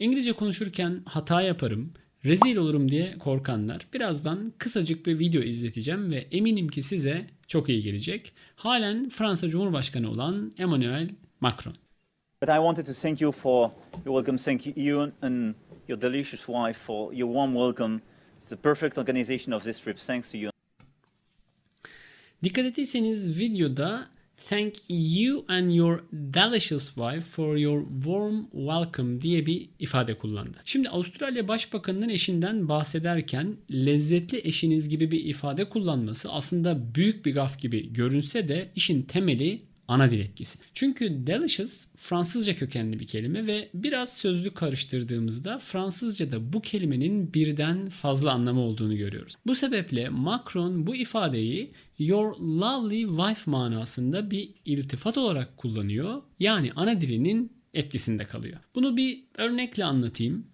İngilizce konuşurken hata yaparım, rezil olurum diye korkanlar birazdan kısacık bir video izleteceğim ve eminim ki size çok iyi gelecek. Halen Fransa Cumhurbaşkanı olan Emmanuel Macron. But I wanted to thank you for your welcome. Thank you and your delicious wife for your warm welcome. It's the perfect organization of this trip. Thanks to you. Dikkat ettiyseniz videoda Thank you and your delicious wife for your warm welcome diye bir ifade kullandı. Şimdi Avustralya Başbakanı'nın eşinden bahsederken lezzetli eşiniz gibi bir ifade kullanması aslında büyük bir gaf gibi görünse de işin temeli ana dil etkisi. Çünkü delicious Fransızca kökenli bir kelime ve biraz sözlük karıştırdığımızda Fransızca'da bu kelimenin birden fazla anlamı olduğunu görüyoruz. Bu sebeple Macron bu ifadeyi your lovely wife manasında bir iltifat olarak kullanıyor. Yani ana dilinin etkisinde kalıyor. Bunu bir örnekle anlatayım.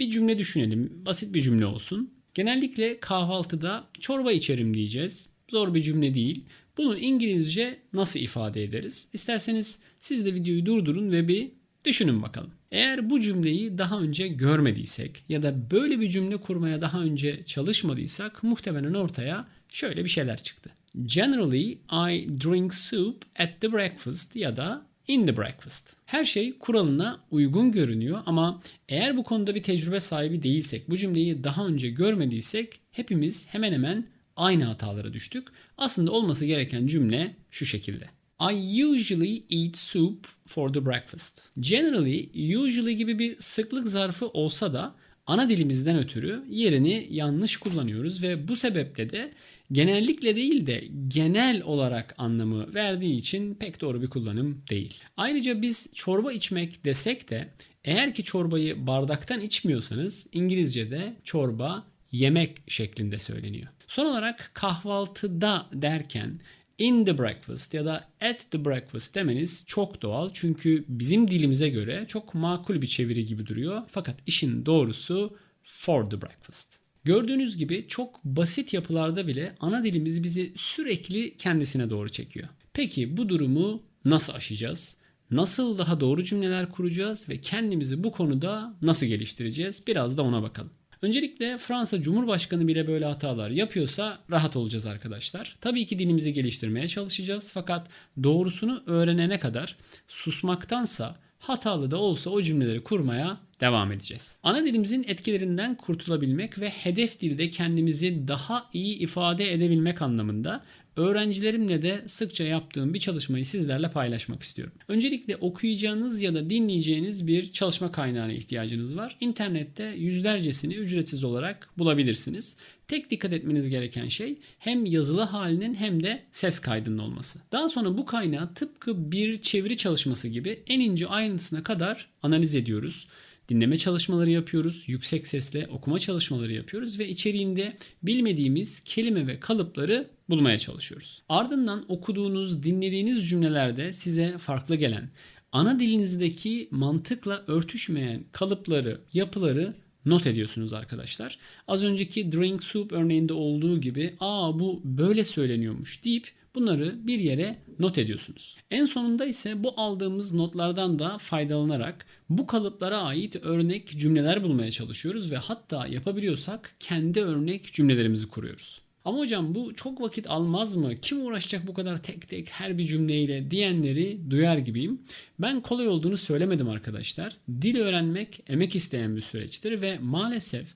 Bir cümle düşünelim. Basit bir cümle olsun. Genellikle kahvaltıda çorba içerim diyeceğiz. Zor bir cümle değil. Bunu İngilizce nasıl ifade ederiz? İsterseniz siz de videoyu durdurun ve bir düşünün bakalım. Eğer bu cümleyi daha önce görmediysek ya da böyle bir cümle kurmaya daha önce çalışmadıysak muhtemelen ortaya şöyle bir şeyler çıktı. Generally I drink soup at the breakfast ya da in the breakfast. Her şey kuralına uygun görünüyor ama eğer bu konuda bir tecrübe sahibi değilsek, bu cümleyi daha önce görmediysek hepimiz hemen hemen aynı hatalara düştük. Aslında olması gereken cümle şu şekilde. I usually eat soup for the breakfast. Generally, usually gibi bir sıklık zarfı olsa da ana dilimizden ötürü yerini yanlış kullanıyoruz ve bu sebeple de genellikle değil de genel olarak anlamı verdiği için pek doğru bir kullanım değil. Ayrıca biz çorba içmek desek de eğer ki çorbayı bardaktan içmiyorsanız İngilizce'de çorba yemek şeklinde söyleniyor. Son olarak kahvaltıda derken in the breakfast ya da at the breakfast demeniz çok doğal. Çünkü bizim dilimize göre çok makul bir çeviri gibi duruyor. Fakat işin doğrusu for the breakfast. Gördüğünüz gibi çok basit yapılarda bile ana dilimiz bizi sürekli kendisine doğru çekiyor. Peki bu durumu nasıl aşacağız? Nasıl daha doğru cümleler kuracağız ve kendimizi bu konuda nasıl geliştireceğiz? Biraz da ona bakalım. Öncelikle Fransa Cumhurbaşkanı bile böyle hatalar yapıyorsa rahat olacağız arkadaşlar. Tabii ki dilimizi geliştirmeye çalışacağız fakat doğrusunu öğrenene kadar susmaktansa hatalı da olsa o cümleleri kurmaya devam edeceğiz. Ana dilimizin etkilerinden kurtulabilmek ve hedef dilde kendimizi daha iyi ifade edebilmek anlamında öğrencilerimle de sıkça yaptığım bir çalışmayı sizlerle paylaşmak istiyorum. Öncelikle okuyacağınız ya da dinleyeceğiniz bir çalışma kaynağına ihtiyacınız var. İnternette yüzlercesini ücretsiz olarak bulabilirsiniz. Tek dikkat etmeniz gereken şey hem yazılı halinin hem de ses kaydının olması. Daha sonra bu kaynağı tıpkı bir çeviri çalışması gibi en ince ayrıntısına kadar analiz ediyoruz dinleme çalışmaları yapıyoruz. Yüksek sesle okuma çalışmaları yapıyoruz ve içeriğinde bilmediğimiz kelime ve kalıpları bulmaya çalışıyoruz. Ardından okuduğunuz, dinlediğiniz cümlelerde size farklı gelen, ana dilinizdeki mantıkla örtüşmeyen kalıpları, yapıları not ediyorsunuz arkadaşlar. Az önceki drink soup örneğinde olduğu gibi aa bu böyle söyleniyormuş deyip bunları bir yere not ediyorsunuz. En sonunda ise bu aldığımız notlardan da faydalanarak bu kalıplara ait örnek cümleler bulmaya çalışıyoruz ve hatta yapabiliyorsak kendi örnek cümlelerimizi kuruyoruz. Ama hocam bu çok vakit almaz mı? Kim uğraşacak bu kadar tek tek her bir cümleyle diyenleri duyar gibiyim. Ben kolay olduğunu söylemedim arkadaşlar. Dil öğrenmek emek isteyen bir süreçtir ve maalesef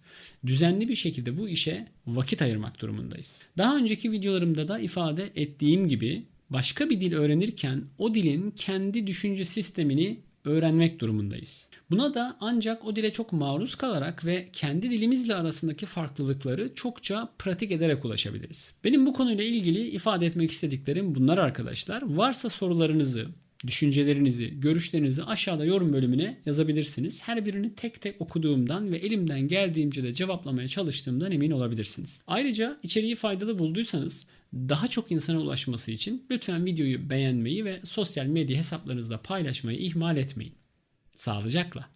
düzenli bir şekilde bu işe vakit ayırmak durumundayız. Daha önceki videolarımda da ifade ettiğim gibi başka bir dil öğrenirken o dilin kendi düşünce sistemini öğrenmek durumundayız. Buna da ancak o dile çok maruz kalarak ve kendi dilimizle arasındaki farklılıkları çokça pratik ederek ulaşabiliriz. Benim bu konuyla ilgili ifade etmek istediklerim bunlar arkadaşlar. Varsa sorularınızı, düşüncelerinizi, görüşlerinizi aşağıda yorum bölümüne yazabilirsiniz. Her birini tek tek okuduğumdan ve elimden geldiğince de cevaplamaya çalıştığımdan emin olabilirsiniz. Ayrıca içeriği faydalı bulduysanız daha çok insana ulaşması için lütfen videoyu beğenmeyi ve sosyal medya hesaplarınızda paylaşmayı ihmal etmeyin. Sağlıcakla.